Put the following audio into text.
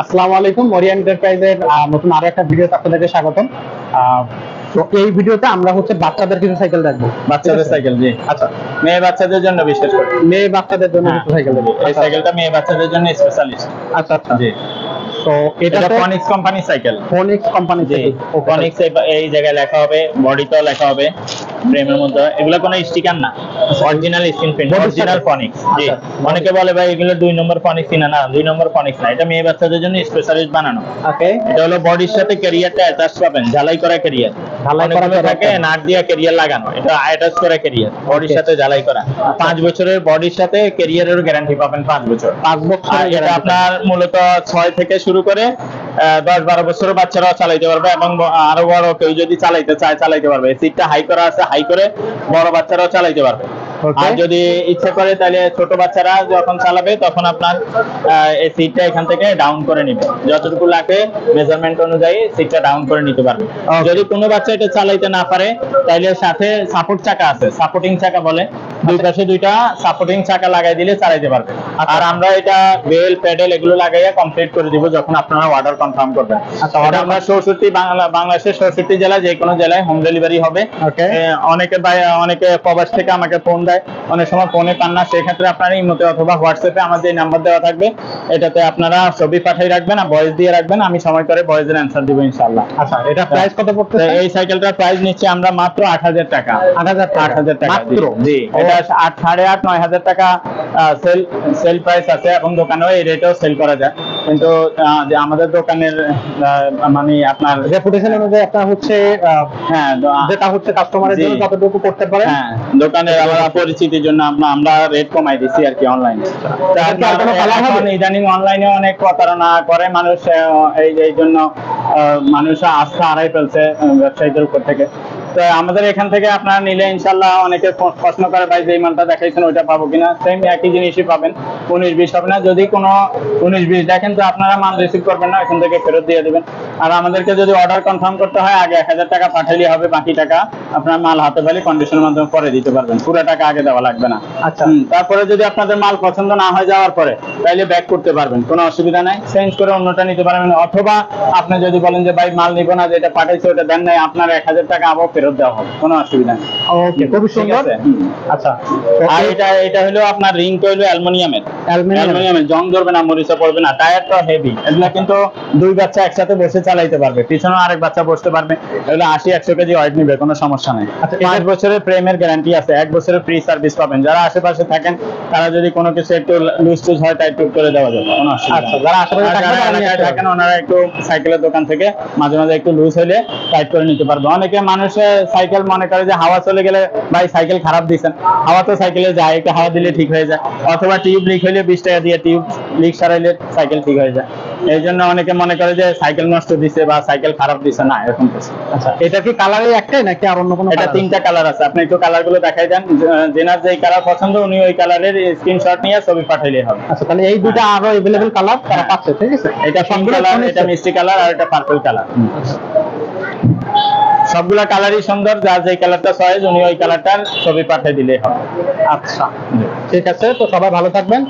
আসসালামু আলাইকুম মরিয়া এন্টারপ্রাইজের নতুন আরও একটা ভিডিওতে আপনাদেরকে স্বাগতম। তো এই ভিডিওতে আমরা হচ্ছে বাচ্চাদের কিছু সাইকেল দেখব। বাচ্চাদের সাইকেল জি। আচ্ছা মেয়ে বাচ্চাদের জন্য বিশেষ করে। মেয়ে বাচ্চাদের জন্য হ্যাঁ, কিছু সাইকেল দেখব। এই সাইকেলটা মেয়ে বাচ্চাদের জন্য স্পেশালিস্ট আচ্ছা আচ্ছা। জি। তো এটা ফনিক্স কোম্পানির সাইকেল ফোনিক্স কোম্পানি জি ফনিক্স এই জায়গায় লেখা হবে বডিতেও লেখা হবে ফ্রেমের মধ্যে। এগুলো কোনো স্টিকার না। Original screen print original Phoenix জি। আচ্ছা। অনেকে বলে ভাই এগুলো দুই নম্বর ফনিক্স কিনা না দুই নম্বর ফনিক্স না। এটা মেয়ে বাচ্চাদের জন্য স্পেশালিস্ট বানানো। ওকে। এটা হলো বডির সাথে ক্যারিয়ারটা অ্যাটাচ পাবেন ঝালাই করা ক্যারিয়ার ঢালাই করা থাকে নাট দিয়া ক্যারিয়ার লাগানো। এটা অ্যাটাচ করা ক্যারিয়ার বডির সাথে ঝালাই করা। পাঁচ বছরের বডির সাথে ক্যারিয়ারের গ্যারান্টি পাবেন পাঁচ বছর। পাঁচ বছর এটা আপনার মূলত ছয় থেকে শুরু করে দশ বারো বছরের বাচ্চারাও চালাইতে পারবে এবং আরও বড় কেউ যদি চালাইতে চায় চালাইতে পারবে। সিটটা হাই করা আছে হাই করে বড় বাচ্চারাও চালাইতে পারবে. আর যদি ইচ্ছে করে তাহলে ছোট বাচ্চারা যখন চালাবে তখন আপনার আহ, এই সিটটা এখান থেকে ডাউন করে নিবে। যতটুকু লাগে মেজারমেন্ট অনুযায়ী সিটটা ডাউন করে নিতে পারবে। যদি কোনো বাচ্চা এটা চালাইতে না পারে তাহলে সাথে সাপোর্ট চাকা আছে। সাপোর্টিং চাকা বলে। দুই পাশে দুইটা সাপোর্টিং চাকা লাগাই দিলে চালাইতে পারবে আচ্ছা। আর আমরা এটা বেল প্যাডেল এগুলো লাগাইয়া কমপ্লিট করে দিব যখন আপনারা অর্ডার কনফার্ম করবেন। আচ্ছা, এটা আমরা চৌষট্টি বাংলা বাংলাদেশের চৌষট্টি জেলায় যে কোনো জেলায় হোম ডেলিভারি হবে. অনেকে ভাই- অনেকে প্রবাস থেকে আমাকে ফোন দেয়। অনেক সময় ফোনে পান না সেক্ষেত্রে আপনারা ইমোতে অথবা হোয়াটসঅ্যাপে আমাদের এই নাম্বার দেওয়া থাকবে এটাতে আপনারা ছবি পাঠিয়ে রাখবেন আর ভয়েস দিয়ে রাখবেন। আমি সময় করে ভয়েসের অ্যান্সার দিব ইনশাআল্লাহ। আচ্ছা এটা প্রাইস কত তো পড়তেছে? এই সাইকেলটার প্রাইস নিচ্ছি আমরা মাত্র আট হাজার টাকা। আট হাজার আট হাজার টাকা মাত্র? জি, জি এটা আট সাড়ে আট নয় হাজার টাকা সেল সেল প্রাইস আছে। এবং দোকানেও এই রেটেও সেল করা যায়। কিন্তু যে আমাদের দোকানের মানে আপনার রেপুটেশন অনুযায়ী আপনার হচ্ছে হ্যাঁ যেটা হচ্ছে কাস্টমারের জন্য করতে পারে। হ্যাঁ দোকানের আমরা পরিচিতির জন্য আমরা রেট কমাই দিচ্ছি আর কি অনলাইনে? ইদানিং অনলাইনে অনেক প্রতারণা করে মানুষ এই জন্য মানুষ আস্থা হারাই ফেলছে ব্যবসায়ীদের উপর থেকে। তো আমাদের এখান থেকে আপনারা নিলে ইনশাল্লাহ অনেকে প্রশ্ন করে ভাই যে মালটা দেখাইছেন ওইটা পাবো কিনা? সেম একই জিনিসই পাবেন। উনিশ বিশ হবে না। যদি কোনো উনিশ বিশ দেখেন তো আপনারা মাল রিসিভ করবেন না এখান থেকে ফেরত দিয়ে দেবেন। আর আমাদেরকে যদি অর্ডার কনফার্ম করতে হয় আগে এক হাজার টাকা পাঠাইলে হবে বাকি টাকা আপনার মাল হাতে পেলে কন্ডিশনের মাধ্যমে পরে দিতে পারবেন। পুরো টাকা আগে দেওয়া লাগবে না। আচ্ছা। তারপরে যদি আপনাদের মাল পছন্দ না হয়ে যাওয়ার পরে তাইলে ব্যাক করতে পারবেন কোনো অসুবিধা নাই। চেঞ্জ করে অন্যটা নিতে পারবেন। অথবা আপনি যদি বলেন যে ভাই মাল নিব না যেটা পাঠাইছে ওটা দেন নাই আপনার এক হাজার টাকা আবার ফেরত দেওয়া হবে কোনো অসুবিধা নেই। ওকে ঠিক সুন্দর। আচ্ছা। আর এটা এটা হলো আপনার রিং তো হলো অ্যালুমিনিয়ামের। অ্যালুমিনিয়াম অ্যালুমিনিয়ামের জং ধরবে না মরিচা পড়বে না টায়ারটা হেভি এগুলা কিন্তু দুই বাচ্চা একসাথে বসে চালাইতে পারবে পিছনে আরেক বাচ্চা বসতে পারবে। এগুলো আশি একশো কেজি ওয়েট নিবে কোনো সমস্যা নেই। আচ্ছা, পাঁচ বছরের প্রেমের গ্যারান্টি আছে এক বছরের ফ্রি সার্ভিস পাবেন। যারা আশেপাশে থাকেন তারা যদি কোনো কিছু একটু লুজ টুজ হয় টাইট টুট করে দেওয়া যাবে কোনো অসুবিধা আচ্ছা, যারা আশেপাশে থাকেন ওনারা একটু সাইকেলের দোকান থেকে মাঝে মাঝে একটু লুজ হলে টাইট করে নিতে পারবে। অনেকে মানুষে সাইকেল মনে করে যে হাওয়া চলে গেলে ভাই সাইকেল খারাপ দিচ্ছেন হাওয়া তো সাইকেলে যায় একটু হাওয়া দিলে ঠিক হয়ে যায়। অথবা টিউব লিক হইলে বিশ টাকা দিয়ে টিউব লিক সারাইলে সাইকেল ঠিক হয়ে যায়। এই জন্য অনেকে মনে করে যে সাইকেল নষ্ট দিছে বা সাইকেল খারাপ দিছে না এরকম কিছু। আচ্ছা এটা কি কালারে একটাই নাকি আর অন্য কোনো এটা তিনটা কালার আছে। আপনি একটু কালারগুলো দেখাই দেন। যে- যেনার যে কালার পছন্দ উনি ওই কালারের স্ক্রিনশট নিয়ে ছবি পাঠাইলে হবে। আচ্ছা তাহলে এই দুটো আরও এভেলেবেল কালার তারা হ্যাঁ। পাচ্ছে ঠিক আছে? এটা পিঙ্ক কালার এটা মিষ্টি কালার আর এটা পার্পল কালার সবগুলা কালারই সুন্দর যার যে কালারটা চয়েস উনি ওই কালারটার ছবি পাঠিয়ে দিলেই হবে। আচ্ছা। ঠিক আছে তো সবাই ভালো থাকবেন।